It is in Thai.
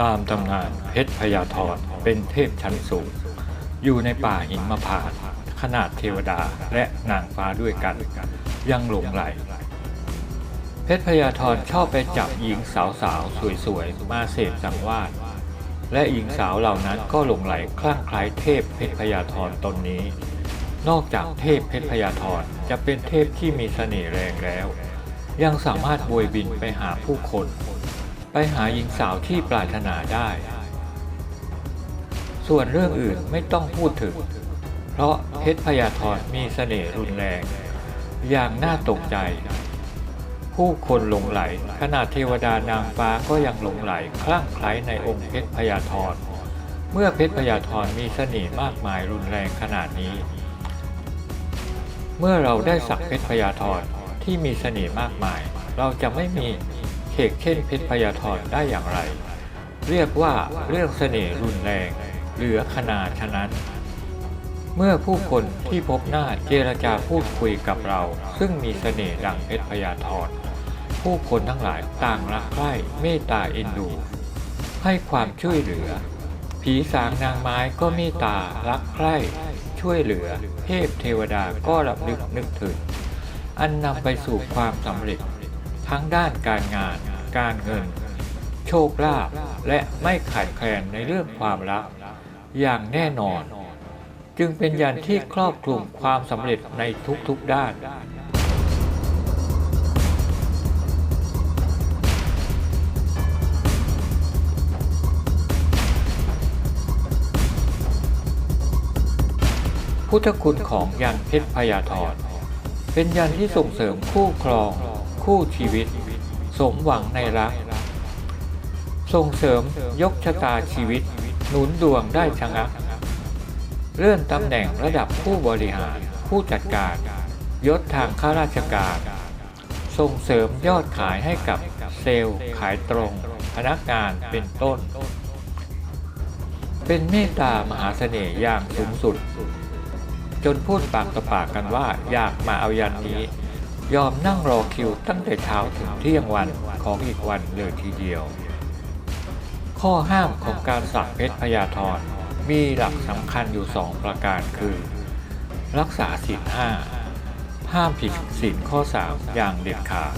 ตามตำนานเพชรพยาธรเป็นเทพชั้นสูง อยู่ในป่าหินมพานขนาดเทวดาและนางฟ้าด้วยกัน ยังหลงไหล เพชรพยาธรชอบไปจับหญิงสาวๆสวยๆ มาเสพสังวาสและหญิงสาวเหล่านั้นก็หลงไหลคลั่งไคล้เทพเพชรพยาธรตนนี้ นอกจากเทพเพชรพยาธรจะเป็นเทพที่มีเสน่ห์แรงแล้ว ยังสามารถบวยบินไปหาผู้คน ไปหาหญิงสาวที่ปรารถนาได้ ส่วนเรื่องอื่นไม่ต้องพูดถึง เพราะเพชรพยาธรมีเสน่ห์รุนแรง อย่างน่าตกใจ ผู้คนหลงไหล ขนาดเทวดานางฟ้าก็ยังหลงไหลคลั่งไคล้ในองค์เพชรพยาธรเมื่อเพชรพยาธรมีเสน่ห์มากมายรุนแรงขนาดนี้ เมื่อเราได้สักเพชรพยาธรที่มีเสน่ห์มากมาย เราจะไม่มี กเช่นเพชรพยาธรได้อย่างไร เรียกว่าเรื่องเสน่ห์รุนแรง เหลือขนาดฉะนั้น เมื่อผู้คนที่พบหน้าเจรจาพูดคุยกับเรา ซึ่งมีเสน่ห์ดังเพชรพยาธรผู้คนทั้งหลายต่างรักใคร่เมตตาเอ็นดู ให้ความช่วยเหลือ ผีสางนางไม้ก็เมตตารักใคร่ช่วยเหลือ เทพเทวดาก็รับนึกนึกถึง อันนำไปสู่ความสำเร็จ ทั้งด้านการงาน การเงิน โชคลาภและไม่ขาดแคลนในเรื่องความรัก อย่างแน่นอน จึงเป็นยันที่ครอบคลุมความสำเร็จในทุกๆด้านพุทธคุณของยันเพชรพยาธรเป็นยันที่ส่งเสริมคู่ครอง คู่ชีวิต สมหวังในรัก ส่งเสริมยกชะตาชีวิต หนุนดวงได้ชะงัก เลื่อนตำแหน่งระดับผู้บริหาร ผู้จัดการยศทางข้าราชการ ส่งเสริมยอดขายให้กับเซลล์ขายตรง พนักงานเป็นต้น เป็นเมตตามหาเสน่ห์อย่างสูงสุด จนพูดปากต่อปากกันว่าอยากมาเอายันนี้ ยอมนั่งรอคิวตั้งแต่เช้าถึงเที่ยงวันของอีกวันเลยทีเดียว ข้อห้ามของการสักเพชรพยาธรมีหลักสำคัญอยู่สองประการคือ รักษาศีลห้าห้ามผิดศีลข้อสามอย่างเด็ดขาด